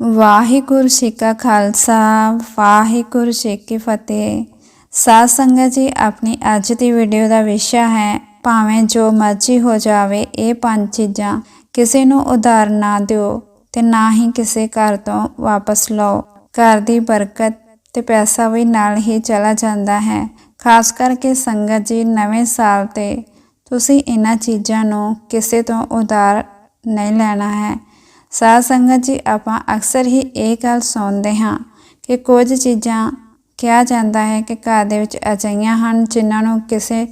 ਵਾਹਿਗੁਰੂ ਜੀ ਕਾ ਖਾਲਸਾ, ਵਾਹਿਗੁਰੂ ਜੀ ਕੀ ਫਤਿਹ। ਸਾਧ ਸੰਗਤ ਜੀ, ਆਪਣੀ ਅੱਜ ਦੀ ਵੀਡੀਓ ਦਾ ਵਿਸ਼ਾ ਹੈ, ਭਾਵੇਂ ਜੋ ਮਰਜ਼ੀ ਹੋ ਜਾਵੇ, ਇਹ ਪੰਜ ਚੀਜ਼ਾਂ। ਕਿਸੇ ਨੂੰ ਉਧਾਰ ਨਾ ਦਿਓ ਤੇ ਨਾ ਹੀ ਕਿਸੇ ਘਰ ਤੋਂ ਵਾਪਸ ਲਓ। ਘਰ ਦੀ ਬਰਕਤ ਤੇ ਪੈਸਾ ਵੀ ਨਾਲ ਹੀ ਚਲਾ ਜਾਂਦਾ ਹੈ। ਖਾਸ ਕਰਕੇ ਸੰਗਤ ਜੀ, ਨਵੇਂ ਸਾਲ ਤੇ ਤੁਸੀਂ ਇਹਨਾਂ ਚੀਜ਼ਾਂ ਨੂੰ ਕਿਸੇ ਤੋਂ ਉਧਾਰ ਨਹੀਂ ਲੈਣਾ ਹੈ। ਸਾਧ ਸੰਗਤ ਜੀ, ਆਪਾਂ ਅਕਸਰ ਹੀ ਇਹ ਗੱਲ ਸੁਣਦੇ ਹਾਂ ਕਿ ਕੁਝ ਚੀਜ਼ਾਂ ਕਿਹਾ ਜਾਂਦਾ ਹੈ ਕਿ ਘਰ ਦੇ ਵਿੱਚ ਅਜਿਹੀਆਂ ਹਨ ਜਿਨ੍ਹਾਂ ਨੂੰ ਕਿਸੇ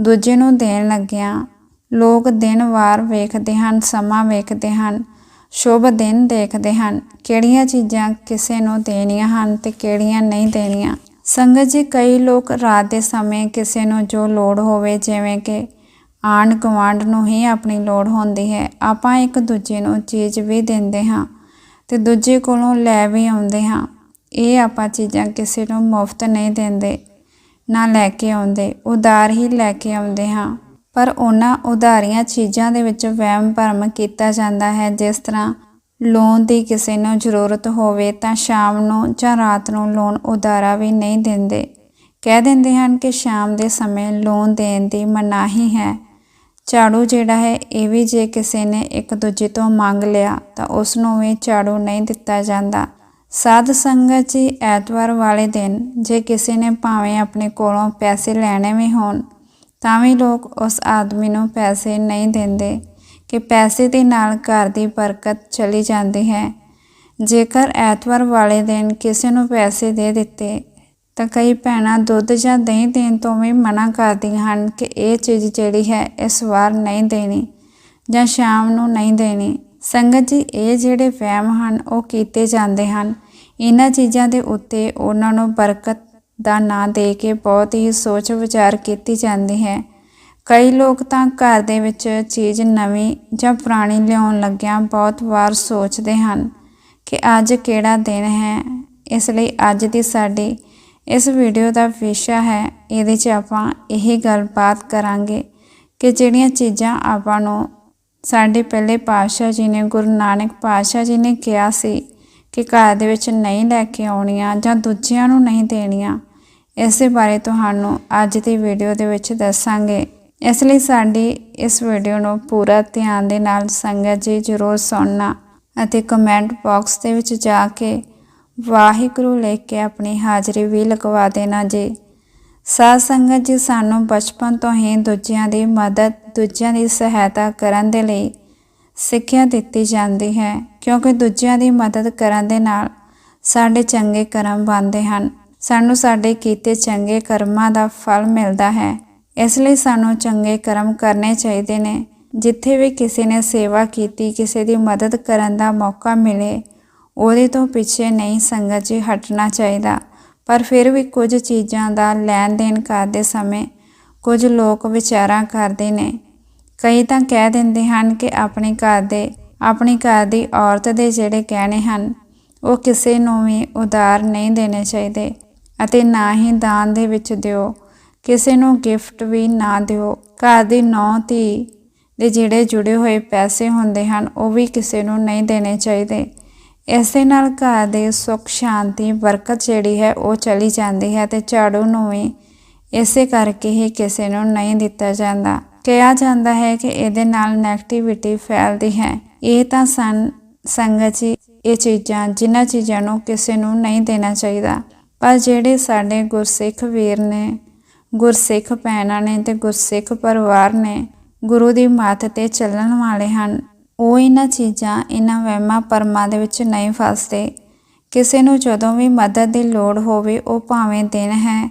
ਦੂਜੇ ਨੂੰ ਦੇਣ ਲੱਗਿਆਂ ਲੋਕ ਦਿਨ ਵਾਰ ਵੇਖਦੇ ਹਨ, ਸਮਾਂ ਵੇਖਦੇ ਹਨ, ਸ਼ੁਭ ਦਿਨ ਦੇਖਦੇ ਹਨ। ਕਿਹੜੀਆਂ ਚੀਜ਼ਾਂ ਕਿਸੇ ਨੂੰ ਦੇਣੀਆਂ ਹਨ ਤੇ ਕਿਹੜੀਆਂ ਨਹੀਂ ਦੇਣੀਆਂ? ਸੰਗਤ ਜੀ, ਕਈ ਲੋਕ ਰਾਤ ਦੇ ਸਮੇਂ ਕਿਸੇ ਨੂੰ ਜੋ ਲੋੜ ਹੋਵੇ, ਜਿਵੇਂ ਕਿ ਆਂਢ ਗੁਆਂਢ ਨੂੰ ਹੀ ਆਪਣੀ ਲੋੜ ਹੁੰਦੀ ਹੈ। ਆਪਾਂ ਇੱਕ ਦੂਜੇ ਨੂੰ ਚੀਜ਼ ਵੀ ਦਿੰਦੇ ਹਾਂ ਤੇ ਦੂਜੇ ਕੋਲੋਂ ਲੈ ਵੀ ਆਉਂਦੇ ਹਾਂ। ਇਹ ਆਪਾਂ ਚੀਜ਼ਾਂ ਕਿਸੇ ਨੂੰ ਮੁਫਤ ਨਹੀਂ ਦਿੰਦੇ, ਨਾ ਲੈ ਕੇ ਆਉਂਦੇ, ਉਧਾਰ ਹੀ ਲੈ ਕੇ ਆਉਂਦੇ ਹਾਂ। ਪਰ ਉਹਨਾਂ ਉਧਾਰੀਆਂ ਚੀਜ਼ਾਂ ਦੇ ਵਿੱਚ ਵਹਿਮ ਭਰਮ ਕੀਤਾ ਜਾਂਦਾ ਹੈ। ਜਿਸ ਤਰ੍ਹਾਂ ਲੋਨ ਦੀ ਕਿਸੇ ਨੂੰ ਜ਼ਰੂਰਤ ਹੋਵੇ ਤਾਂ ਸ਼ਾਮ ਨੂੰ ਜਾਂ ਰਾਤ ਨੂੰ ਲੋਨ ਉਧਾਰਾ ਵੀ ਨਹੀਂ ਦਿੰਦੇ। ਕਹਿ ਦਿੰਦੇ ਹਨ ਕਿ ਸ਼ਾਮ ਦੇ ਸਮੇਂ ਲੋਨ ਦੇਣ ਦੀ ਮਨਾਹੀ ਹੈ। ਝਾੜੂ ਜਿਹੜਾ ਹੈ, ਇਹ ਵੀ ਜੇ ਕਿਸੇ ਨੇ ਇੱਕ ਦੂਜੇ ਤੋਂ ਮੰਗ ਲਿਆ, ਤਾਂ ਉਸ ਨੂੰ ਵੀ ਝਾੜੂ ਨਹੀਂ ਦਿੱਤਾ ਜਾਂਦਾ। ਸਾਧ ਸੰਗਤ ਜੀ, ਐਤਵਾਰ ਵਾਲੇ ਦਿਨ ਜੇ ਕਿਸੇ ਨੇ ਭਾਵੇਂ ਆਪਣੇ ਕੋਲੋਂ ਪੈਸੇ ਲੈਣੇ ਵੀ ਹੋਣ, ਤਾਂ ਵੀ ਲੋਕ ਉਸ ਆਦਮੀ ਨੂੰ ਪੈਸੇ ਨਹੀਂ ਦਿੰਦੇ ਕਿ ਪੈਸੇ ਦੇ ਨਾਲ ਘਰ ਦੀ ਬਰਕਤ ਚਲੀ ਜਾਂਦੀ ਹੈ। ਜੇਕਰ ਐਤਵਾਰ ਵਾਲੇ ਦਿਨ ਕਿਸੇ ਨੂੰ ਪੈਸੇ ਦੇ ਦਿੱਤੇ ਤਾਂ ਕਈ ਭੈਣਾਂ ਦੁੱਧ ਜਾਂ ਦਹੀਂ ਦੇਣ ਤੋਂ ਵੀ ਮਨਾ ਕਰਦੀਆਂ ਹਨ ਕਿ ਇਹ ਚੀਜ਼ ਜਿਹੜੀ ਹੈ ਇਸ ਵਾਰ ਨਹੀਂ ਦੇਣੀ ਜਾਂ ਸ਼ਾਮ ਨੂੰ ਨਹੀਂ ਦੇਣੀ। ਸੰਗਤ ਜੀ, ਇਹ ਜਿਹੜੇ ਵਹਿਮ ਹਨ, ਉਹ ਕੀਤੇ ਜਾਂਦੇ ਹਨ। ਇਹਨਾਂ ਚੀਜ਼ਾਂ ਦੇ ਉੱਤੇ ਉਹਨਾਂ ਨੂੰ ਬਰਕਤ ਦਾ ਨਾਂ ਦੇ ਕੇ ਬਹੁਤ ਹੀ ਸੋਚ ਵਿਚਾਰ ਕੀਤੀ ਜਾਂਦੀ ਹੈ। ਕਈ ਲੋਕ ਤਾਂ ਘਰ ਦੇ ਵਿੱਚ ਚੀਜ਼ ਨਵੀਂ ਜਾਂ ਪੁਰਾਣੀ ਲਿਆਉਣ ਲੱਗਿਆਂ ਬਹੁਤ ਵਾਰ ਸੋਚਦੇ ਹਨ ਕਿ ਅੱਜ ਕਿਹੜਾ ਦਿਨ ਹੈ, ਇਸ ਲਈ ਅੱਜ ਦੀ ਸਾਡੀ ਇਸ ਵੀਡੀਓ ਦਾ ਵਿਸ਼ਾ ਹੈ, ਇਹਦੇ 'ਚ ਆਪਾਂ ਇਹ ਗੱਲਬਾਤ ਕਰਾਂਗੇ ਕਿ ਜਿਹੜੀਆਂ ਚੀਜ਼ਾਂ ਆਪਾਂ ਨੂੰ ਸਾਡੇ ਪਹਿਲੇ ਪਾਤਸ਼ਾਹ ਜੀ ਨੇ, ਗੁਰੂ ਨਾਨਕ ਪਾਤਸ਼ਾਹ ਜੀ ਨੇ ਕਿਹਾ ਸੀ ਕਿ ਘਰ ਦੇ ਵਿੱਚ ਨਹੀਂ ਲੈ ਕੇ ਆਉਣੀਆਂ ਜਾਂ ਦੂਜਿਆਂ ਨੂੰ ਨਹੀਂ ਦੇਣੀਆਂ, ਇਸੇ ਬਾਰੇ ਤੁਹਾਨੂੰ ਅੱਜ ਦੀ ਵੀਡੀਓ ਦੇ ਵਿੱਚ ਦੱਸਾਂਗੇ। ਇਸ ਲਈ ਸਾਡੀ ਇਸ ਵੀਡੀਓ ਨੂੰ ਪੂਰਾ ਧਿਆਨ ਦੇ ਨਾਲ ਸੰਗਤ ਜੀ ਜ਼ਰੂਰ ਸੁਣਨਾ ਅਤੇ ਕਮੈਂਟ ਬਾਕਸ ਦੇ ਵਿੱਚ ਜਾ ਕੇ ਵਾਹਿਗੁਰੂ ਲਿਖ ਕੇ ਆਪਣੀ ਹਾਜ਼ਰੀ ਵੀ ਲਗਵਾ ਦੇਣਾ ਜੀ। ਸਾਧ ਸੰਗਤ ਜੀ, ਸਾਨੂੰ ਬਚਪਨ ਤੋਂ ਹੀ ਦੂਜਿਆਂ ਦੀ ਮਦਦ, ਦੂਜਿਆਂ ਦੀ ਸਹਾਇਤਾ ਕਰਨ ਦੇ ਲਈ ਸਿੱਖਿਆ ਦਿੱਤੀ ਜਾਂਦੀ ਹੈ, ਕਿਉਂਕਿ ਦੂਜਿਆਂ ਦੀ ਮਦਦ ਕਰਨ ਦੇ ਨਾਲ ਸਾਡੇ ਚੰਗੇ ਕਰਮ ਬਣਦੇ ਹਨ। ਸਾਨੂੰ ਸਾਡੇ ਕੀਤੇ ਚੰਗੇ ਕਰਮਾਂ ਦਾ ਫਲ ਮਿਲਦਾ ਹੈ। ਇਸ ਲਈ ਸਾਨੂੰ ਚੰਗੇ ਕਰਮ ਕਰਨੇ ਚਾਹੀਦੇ ਨੇ। ਜਿੱਥੇ ਵੀ ਕਿਸੇ ਨੇ ਸੇਵਾ ਕੀਤੀ, ਕਿਸੇ ਦੀ ਮਦਦ ਕਰਨ ਦਾ ਮੌਕਾ ਮਿਲੇ ਉਹਦੇ ਤੋਂ ਪਿੱਛੇ ਨਹੀਂ ਸੰਗਤ ਜੀ ਹਟਣਾ ਚਾਹੀਦਾ। ਪਰ ਫਿਰ ਵੀ ਕੁਝ ਚੀਜ਼ਾਂ ਦਾ ਲੈਣ ਦੇਣ ਕਰਦੇ ਸਮੇਂ ਕੁਝ ਲੋਕ ਵਿਚਾਰਾਂ ਕਰਦੇ ਨੇ। ਕਈ ਤਾਂ ਕਹਿ ਦਿੰਦੇ ਹਨ ਕਿ ਆਪਣੇ ਘਰ ਦੇ, ਆਪਣੀ ਘਰ ਦੀ ਔਰਤ ਦੇ ਜਿਹੜੇ ਕਹਿਣੇ ਹਨ, ਉਹ ਕਿਸੇ ਨੂੰ ਵੀ ਉਧਾਰ ਨਹੀਂ ਦੇਣੇ ਚਾਹੀਦੇ ਅਤੇ ਨਾ ਹੀ ਦਾਨ ਦੇ ਵਿੱਚ ਦਿਓ। ਕਿਸੇ ਨੂੰ ਗਿਫਟ ਵੀ ਨਾ ਦਿਓ। ਘਰ ਦੀ ਨੌ ਧੀ ਦੇ ਜਿਹੜੇ ਜੁੜੇ ਹੋਏ ਪੈਸੇ ਹੁੰਦੇ ਹਨ, ਉਹ ਵੀ ਕਿਸੇ ਨੂੰ ਨਹੀਂ ਦੇਣੇ ਚਾਹੀਦੇ। ਇਸੇ ਨਾਲ ਘਰ ਦੇ ਸੁੱਖ, ਸ਼ਾਂਤੀ, ਬਰਕਤ ਜਿਹੜੀ ਹੈ ਉਹ ਚਲੀ ਜਾਂਦੀ ਹੈ ਤੇ ਝਾੜੂ ਨੂੰ ਵੀ ਇਸੇ ਕਰਕੇ ਹੀ ਕਿਸੇ ਨੂੰ ਨਹੀਂ ਦਿੱਤਾ ਜਾਂਦਾ। ਕਿਹਾ ਜਾਂਦਾ ਹੈ ਕਿ ਇਹਦੇ ਨਾਲ 네ਗੇਟਿਵਿਟੀ ਫੈਲਦੀ ਹੈ। ਇਹ ਤਾਂ ਸੰ, ਸੰਗਤ ਜੀ, ਇਹ ਚੀਜ਼ਾਂ, ਜਿਨ੍ਹਾਂ ਚੀਜ਼ਾਂ ਨੂੰ ਕਿਸੇ ਨੂੰ ਨਹੀਂ ਦੇਣਾ ਚਾਹੀਦਾ। ਪਰ ਜਿਹੜੇ ਸਾਡੇ ਗੁਰਸਿੱਖ ਵੀਰ ਨੇ, ਗੁਰਸਿੱਖ ਭੈਣਾਂ ਨੇ ਤੇ ਗੁਰਸਿੱਖ ਪਰਿਵਾਰ ਨੇ ਗੁਰੂ ਦੀ ਮੱਤ ਤੇ ਚੱਲਣ ਵਾਲੇ ਹਨ ਉਹ ਇਹਨਾਂ ਚੀਜ਼ਾਂ ਇਹਨਾਂ ਵਹਿਮਾਂ ਪਰਮਾਂ ਦੇ ਵਿੱਚ ਨਹੀਂ ਫਸਦੇ। ਕਿਸੇ ਨੂੰ ਜਦੋਂ ਵੀ ਮਦਦ ਦੀ ਲੋੜ ਹੋਵੇ, ਉਹ ਭਾਵੇਂ ਦਿਨ ਹੈ,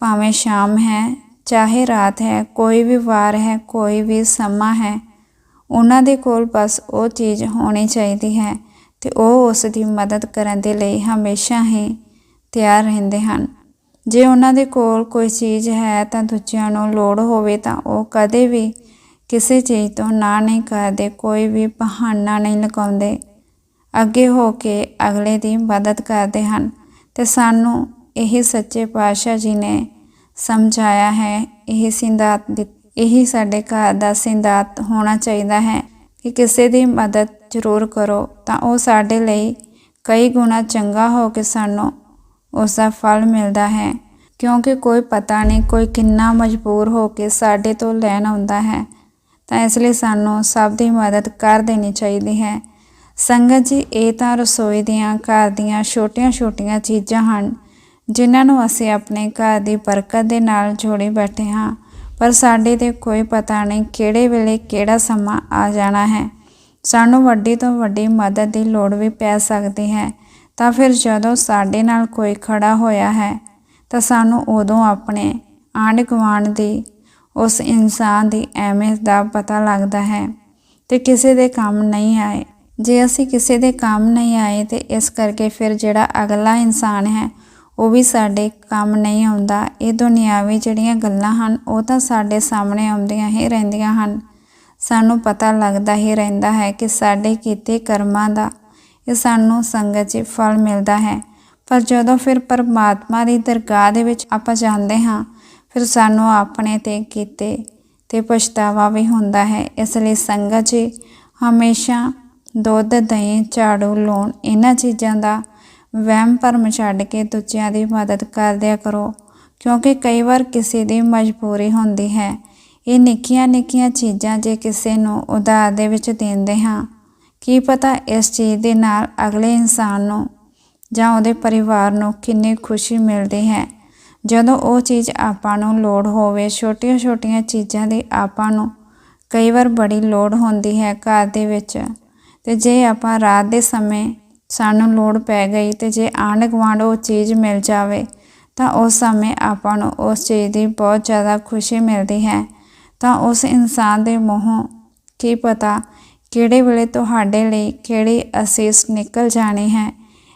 ਭਾਵੇਂ ਸ਼ਾਮ ਹੈ, ਚਾਹੇ ਰਾਤ ਹੈ, ਕੋਈ ਵੀ ਵਾਰ ਹੈ, ਕੋਈ ਵੀ ਸਮਾਂ ਹੈ, ਉਹਨਾਂ ਦੇ ਕੋਲ ਬਸ ਉਹ ਚੀਜ਼ ਹੋਣੀ ਚਾਹੀਦੀ ਹੈ ਤੇ ਉਹ ਉਸ ਦੀ ਮਦਦ ਕਰਨ ਦੇ ਲਈ ਹਮੇਸ਼ਾ ਹੀ ਤਿਆਰ ਰਹਿੰਦੇ ਹਨ। ਜੇ ਉਹਨਾਂ ਦੇ ਕੋਲ ਕੋਈ ਚੀਜ਼ ਹੈ ਤਾਂ ਦੂਜਿਆਂ ਨੂੰ ਲੋੜ ਹੋਵੇ ਤਾਂ ਉਹ ਕਦੇ ਵੀ ਕਿਸੇ ਚੀਜ਼ ਤੋਂ ਨਾ ਨਹੀਂ ਕਰਦੇ, ਕੋਈ ਵੀ ਬਹਾਨਾ ਨਹੀਂ ਲਗਾਉਂਦੇ। ਅੱਗੇ ਹੋ ਕੇ ਅਗਲੇ ਦੀ ਮਦਦ ਕਰਦੇ ਹਨ। ਤੇ ਸਾਨੂੰ ਇਹ ਸੱਚੇ ਪਾਤਸ਼ਾਹ ਜੀ ਨੇ ਸਮਝਾਇਆ ਹੈ, ਇਹ ਸਿੰਦਾਤ ਇਹੀ ਸਾਡੇ ਘਰ ਦਾ ਸਿੰਦਾਤ ਹੋਣਾ ਚਾਹੀਦਾ ਹੈ ਕਿ ਕਿਸੇ ਦੀ ਮਦਦ ਜ਼ਰੂਰ ਕਰੋ। ਤਾਂ ਉਹ ਸਾਡੇ ਲਈ ਕਈ ਗੁਣਾ ਚੰਗਾ ਹੋ ਕੇ ਸਾਨੂੰ ਉਸ ਦਾ ਫਲ ਮਿਲਦਾ ਹੈ, ਕਿਉਂਕਿ ਕੋਈ ਪਤਾ ਨਹੀਂ ਕੋਈ ਕਿੰਨਾ ਮਜਬੂਰ ਹੋ ਕੇ ਸਾਡੇ ਤੋਂ ਲੈਣ ਆਉਂਦਾ ਹੈ। ਤਾਂ ਇਸ ਲਈ ਸਾਨੂੰ ਸਭ ਦੀ ਮਦਦ ਕਰ ਦੇਣੀ ਚਾਹੀਦੀ ਹੈ। ਸੰਗਤ ਜੀ, ਇਹ ਤਾਂ ਰਸੋਈ ਦੀਆਂ ਘਰ ਦੀਆਂ ਛੋਟੀਆਂ-ਛੋਟੀਆਂ ਚੀਜ਼ਾਂ ਹਨ, ਜਿਨ੍ਹਾਂ ਨੂੰ ਅਸੀਂ ਆਪਣੇ ਘਰ ਦੀ ਬਰਕਤ ਦੇ ਨਾਲ ਜੋੜੀ ਬੈਠੇ ਹਾਂ, ਪਰ ਸਾਡੇ ਤੇ ਕੋਈ ਪਤਾ ਨਹੀਂ ਕਿਹੜੇ ਵੇਲੇ ਕਿਹੜਾ ਸਮਾਂ ਆ ਜਾਣਾ ਹੈ। ਸਾਨੂੰ ਵੱਡੀ ਤੋਂ ਵੱਡੀ ਮਦਦ ਦੀ ਲੋੜ ਵੀ ਪੈ ਸਕਦੀ ਹੈ। ਤਾਂ ਫਿਰ ਜਦੋਂ ਸਾਡੇ ਨਾਲ ਕੋਈ ਖੜਾ ਹੋਇਆ ਹੈ, ਤਾਂ ਸਾਨੂੰ ਉਦੋਂ ਆਪਣੇ ਆਂਢ ਗੁਆਂਢ ਦੀ ਉਸ ਇਨਸਾਨ ਦੀ ਅਹਿਮੀਅਤ ਦਾ ਪਤਾ ਲੱਗਦਾ ਹੈ ਤੇ ਕਿਸੇ ਦੇ ਕੰਮ ਨਹੀਂ ਆਏ। ਜੇ ਅਸੀਂ ਕਿਸੇ ਦੇ ਕੰਮ ਨਹੀਂ ਆਏ ਤੇ ਇਸ ਕਰਕੇ ਫਿਰ ਜਿਹੜਾ ਅਗਲਾ ਇਨਸਾਨ ਹੈ, ਉਹ ਵੀ ਸਾਡੇ ਕੰਮ ਨਹੀਂ ਆਉਂਦਾ। ਇਹ ਦੁਨਿਆਵੀ ਜਿਹੜੀਆਂ ਗੱਲਾਂ ਹਨ, ਉਹ ਤਾਂ ਸਾਡੇ ਸਾਹਮਣੇ ਆਉਂਦੀਆਂ ਹੀ ਰਹਿੰਦੀਆਂ ਹਨ। ਸਾਨੂੰ ਪਤਾ ਲੱਗਦਾ ਹੀ ਰਹਿੰਦਾ ਹੈ ਕਿ ਸਾਡੇ ਕੀਤੇ ਕਰਮਾਂ ਦਾ, ਇਹ ਸਾਨੂੰ ਸੰਗਤ 'ਚ ਫਲ ਮਿਲਦਾ ਹੈ। ਪਰ ਜਦੋਂ ਫਿਰ ਪਰਮਾਤਮਾ ਦੀ ਦਰਗਾਹ ਦੇ ਵਿੱਚ ਆਪਾਂ ਜਾਂਦੇ ਹਾਂ ਫਿਰ ਸਾਨੂੰ ਆਪਣੇ ਤੇ ਕੀਤੇ ਤੇ ਪਛਤਾਵਾ ਵੀ ਹੁੰਦਾ ਹੈ। ਇਸ ਲਈ ਸੰਗਤ ਜੀ, ਹਮੇਸ਼ਾ ਦੁੱਧ, ਦਹੀਂ, ਝਾੜੂ ਲੂਣ ਇਹਨਾਂ ਚੀਜ਼ਾਂ ਦਾ ਵਹਿਮ ਭਰਮ ਛੱਡ ਕੇ ਦੂਜਿਆਂ ਦੀ ਮਦਦ ਕਰਦਿਆ ਕਰੋ, ਕਿਉਂਕਿ ਕਈ ਵਾਰ ਕਿਸੇ ਦੀ ਮਜਬੂਰੀ ਹੁੰਦੀ ਹੈ। ਇਹ ਨਿੱਕੀਆਂ ਨਿੱਕੀਆਂ ਚੀਜ਼ਾਂ ਜੇ ਕਿਸੇ ਨੂੰ ਉਧਾਰ ਦੇ ਵਿੱਚ ਦਿੰਦੇ ਹਾਂ, ਕੀ ਪਤਾ ਇਸ ਚੀਜ਼ ਦੇ ਨਾਲ ਅਗਲੇ ਇਨਸਾਨ ਨੂੰ ਜਾਂ ਉਹਦੇ ਪਰਿਵਾਰ ਨੂੰ ਕਿੰਨੀ ਖੁਸ਼ੀ ਮਿਲਦੀ ਹੈ। ਜਦੋਂ ਉਹ ਚੀਜ਼ ਆਪਾਂ ਨੂੰ ਲੋੜ ਹੋਵੇ, ਛੋਟੀਆਂ-ਛੋਟੀਆਂ ਚੀਜ਼ਾਂ ਦੀ ਆਪਾਂ ਨੂੰ ਕਈ ਵਾਰ ਬੜੀ ਲੋੜ ਹੁੰਦੀ ਹੈ ਘਰ ਦੇ ਵਿੱਚ। ਤੇ ਜੇ ਆਪਾਂ ਰਾਤ ਦੇ ਸਮੇਂ ਸਾਨੂੰ ਲੋੜ ਪੈ ਗਈ ਤੇ ਜੇ ਆਂਢ ਗੁਆਂਢ ਉਹ ਚੀਜ਼ ਮਿਲ ਜਾਵੇ, ਤਾਂ ਉਸ ਸਮੇਂ ਆਪਾਂ ਨੂੰ ਉਸ ਚੀਜ਼ ਦੀ ਬਹੁਤ ਜ਼ਿਆਦਾ ਖੁਸ਼ੀ ਮਿਲਦੀ ਹੈ। ਤਾਂ ਉਸ ਇਨਸਾਨ ਦੇ ਮੂੰਹੋਂ ਕੀ ਪਤਾ ਕਿਹੜੇ ਵੇਲੇ ਤੁਹਾਡੇ ਲਈ ਕਿਹੜੀ ਅਸੀਸ ਨਿਕਲ ਜਾਣੀ ਹੈ।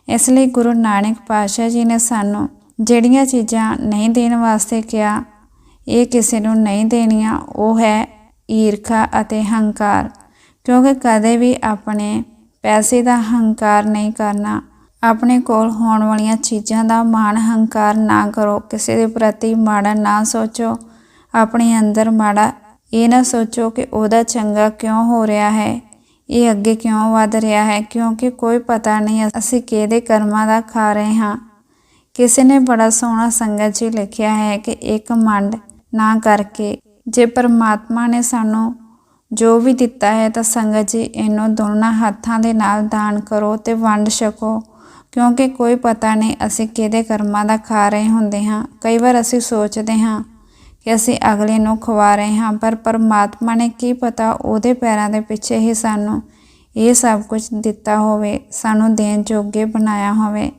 ਇਸ ਲਈ ਗੁਰੂ ਨਾਨਕ ਪਾਤਸ਼ਾਹ ਜੀ ਨੇ ਸਾਨੂੰ ਜਿਹੜੀਆਂ ਚੀਜ਼ਾਂ ਨਹੀਂ ਦੇਣ ਵਾਸਤੇ ਕਿਹਾ, ਇਹ ਕਿਸੇ ਨੂੰ ਨਹੀਂ ਦੇਣੀਆਂ, ਉਹ ਹੈ ਈਰਖਾ ਅਤੇ ਹੰਕਾਰ। ਕਿਉਂਕਿ ਕਦੇ ਵੀ ਆਪਣੇ ਪੈਸੇ ਦਾ ਹੰਕਾਰ ਨਹੀਂ ਕਰਨਾ, ਆਪਣੇ ਕੋਲ ਹੋਣ ਵਾਲੀਆਂ ਚੀਜ਼ਾਂ ਦਾ ਮਾਣ ਹੰਕਾਰ ਨਾ ਕਰੋ। ਕਿਸੇ ਦੇ ਪ੍ਰਤੀ ਮਾੜਾ ਨਾ ਸੋਚੋ। ਆਪਣੇ ਅੰਦਰ ਮਾੜਾ ਇਹ ਨਾ ਸੋਚੋ ਕਿ ਉਹਦਾ ਚੰਗਾ ਕਿਉਂ ਹੋ ਰਿਹਾ ਹੈ, ਇਹ ਅੱਗੇ ਕਿਉਂ ਵਧ ਰਿਹਾ ਹੈ, ਕਿਉਂਕਿ ਕੋਈ ਪਤਾ ਨਹੀਂ ਅਸੀਂ ਕਿਹਦੇ ਕਰਮਾਂ ਦਾ ਖਾ ਰਹੇ ਹਾਂ। ਕਿਸੇ ਨੇ ਬੜਾ ਸੋਹਣਾ ਸੰਗਤ ਜੀ ਲਿਖਿਆ ਹੈ ਕਿ ਇੱਕ ਮੰਡ ਨਾ ਕਰਕੇ ਜੇ ਪਰਮਾਤਮਾ ਨੇ ਸਾਨੂੰ ਜੋ ਵੀ ਦਿੱਤਾ ਹੈ ਤਾਂ ਸੰਗਤ ਜੀ ਇਹਨੂੰ ਦੋਨਾਂ ਹੱਥਾਂ ਦੇ ਨਾਲ ਦਾਨ ਕਰੋ ਤੇ ਵੰਡ ਛਕੋ। ਕਿਉਂਕਿ ਕੋਈ ਪਤਾ ਨਹੀਂ ਅਸੀਂ ਕਿਹਦੇ ਕਰਮਾਂ ਦਾ ਖਾ ਰਹੇ ਹੁੰਦੇ ਹਾਂ। ਕਈ ਵਾਰ ਅਸੀਂ ਸੋਚਦੇ ਹਾਂ ਕਿ ਅਸੀਂ ਅਗਲੇ ਨੂੰ ਖਵਾ ਰਹੇ ਹਾਂ, ਪਰ ਪਰਮਾਤਮਾ ਨੇ ਕੀ ਪਤਾ ਉਹਦੇ ਪੈਰਾਂ ਦੇ ਪਿੱਛੇ ਹੀ ਸਾਨੂੰ ਇਹ ਸਭ ਕੁਝ ਦਿੱਤਾ ਹੋਵੇ, ਸਾਨੂੰ ਦੇਣ ਜੋਗੇ ਬਣਾਇਆ ਹੋਵੇ।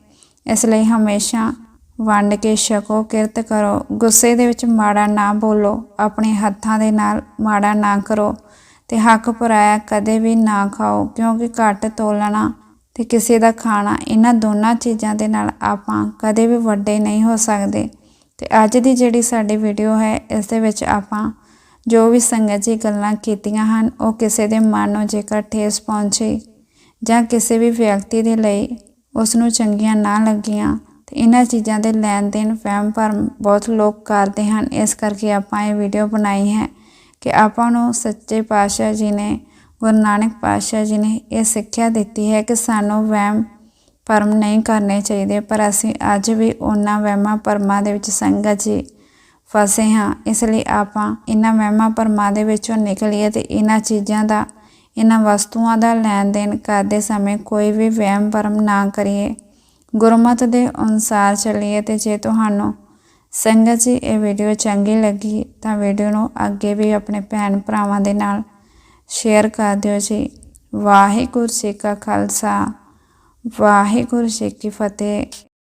ਇਸ ਲਈ ਹਮੇਸ਼ਾ ਵੰਡ ਕੇ ਛਕੋ, ਕਿਰਤ ਕਰੋ। ਗੁੱਸੇ ਦੇ ਵਿੱਚ ਮਾੜਾ ਨਾ ਬੋਲੋ। ਆਪਣੇ ਹੱਥਾਂ ਦੇ ਨਾਲ ਮਾੜਾ ਨਾ ਕਰੋ ਤੇ ਹੱਕ ਪਰਾਇਆ ਕਦੇ ਵੀ ਨਾ ਖਾਓ, ਕਿਉਂਕਿ ਘੱਟ ਤੋਲਣਾ ਤੇ ਕਿਸੇ ਦਾ ਖਾਣਾ ਇਹਨਾਂ ਦੋਨਾਂ ਚੀਜ਼ਾਂ ਦੇ ਨਾਲ ਆਪਾਂ ਕਦੇ ਵੀ ਵੱਡੇ ਨਹੀਂ ਹੋ ਸਕਦੇ। ਤੇ ਅੱਜ ਦੀ ਜਿਹੜੀ ਸਾਡੀ ਵੀਡੀਓ ਹੈ, ਇਸ ਦੇ ਵਿੱਚ ਆਪਾਂ ਜੋ ਵੀ ਸੰਗਤ ਜੀ ਗੱਲਾਂ ਕੀਤੀਆਂ ਹਨ, ਉਹ ਕਿਸੇ ਦੇ ਮਨ ਨੂੰ ਜੇਕਰ ਠੇਸ ਪਹੁੰਚੇ ਜਾਂ ਕਿਸੇ ਵੀ ਵਿਅਕਤੀ ਦੇ ਲਈ ਉਸ ਨੂੰ ਚੰਗੀਆਂ ਨਾ ਲੱਗੀਆਂ ਤੇ ਇਹਨਾਂ ਚੀਜ਼ਾਂ ਦੇ ਲੈਣ ਦੇਣ ਵਹਿਮ ਭਰਮ ਬਹੁਤ ਲੋਕ ਕਰਦੇ ਹਨ। ਇਸ ਕਰਕੇ ਆਪਾਂ ਇਹ ਵੀਡੀਓ ਬਣਾਈ ਹੈ ਕਿ ਆਪਾਂ ਨੂੰ ਸੱਚੇ ਪਾਤਸ਼ਾਹ ਜੀ ਨੇ, ਗੁਰੂ ਨਾਨਕ ਪਾਤਸ਼ਾਹ ਜੀ ਨੇ ਇਹ ਸਿੱਖਿਆ ਦਿੱਤੀ ਹੈ ਕਿ ਸਾਨੂੰ ਵਹਿਮ ਭਰਮ ਨਹੀਂ ਕਰਨੇ ਚਾਹੀਦੇ, ਪਰ ਅਸੀਂ ਅੱਜ ਵੀ ਉਹਨਾਂ ਵਹਿਮਾਂ ਭਰਮਾਂ ਦੇ ਵਿੱਚ ਸੰਗਤ ਜੀ ਫਸੇ ਹਾਂ। ਇਸ ਲਈ ਆਪਾਂ ਇਹਨਾਂ ਵਹਿਮਾਂ ਭਰਮਾਂ ਦੇ ਵਿੱਚੋਂ ਨਿਕਲੀਏ ਤੇ ਇਹਨਾਂ ਚੀਜ਼ਾਂ ਦਾ ਇਹਨਾਂ ਵਸਤੂਆਂ ਦਾ ਲੈਣ ਦੇਣ ਕਰਦੇ ਸਮੇਂ ਕੋਈ ਵੀ ਵਹਿਮ ਭਰਮ ਨਾ ਕਰੀਏ। ਗੁਰਮਤ ਦੇ ਅਨੁਸਾਰ ਚੱਲੀਏ ਤੇ ਜੇ ਤੁਹਾਨੂੰ ਸੰਗਤ ਜੀ ਇਹ ਵੀਡੀਓ ਚੰਗੀ ਲੱਗੀ ਤਾਂ ਵੀਡੀਓ ਨੂੰ ਅੱਗੇ ਵੀ ਆਪਣੇ ਭੈਣ ਭਰਾਵਾਂ ਦੇ ਨਾਲ ਸ਼ੇਅਰ ਕਰ ਦਿਓ ਜੀ। ਵਾਹਿਗੁਰੂ ਜੀ ਕਾ ਖਾਲਸਾ, ਵਾਹਿਗੁਰੂ ਜੀ ਕੀ ਫਤਿਹ।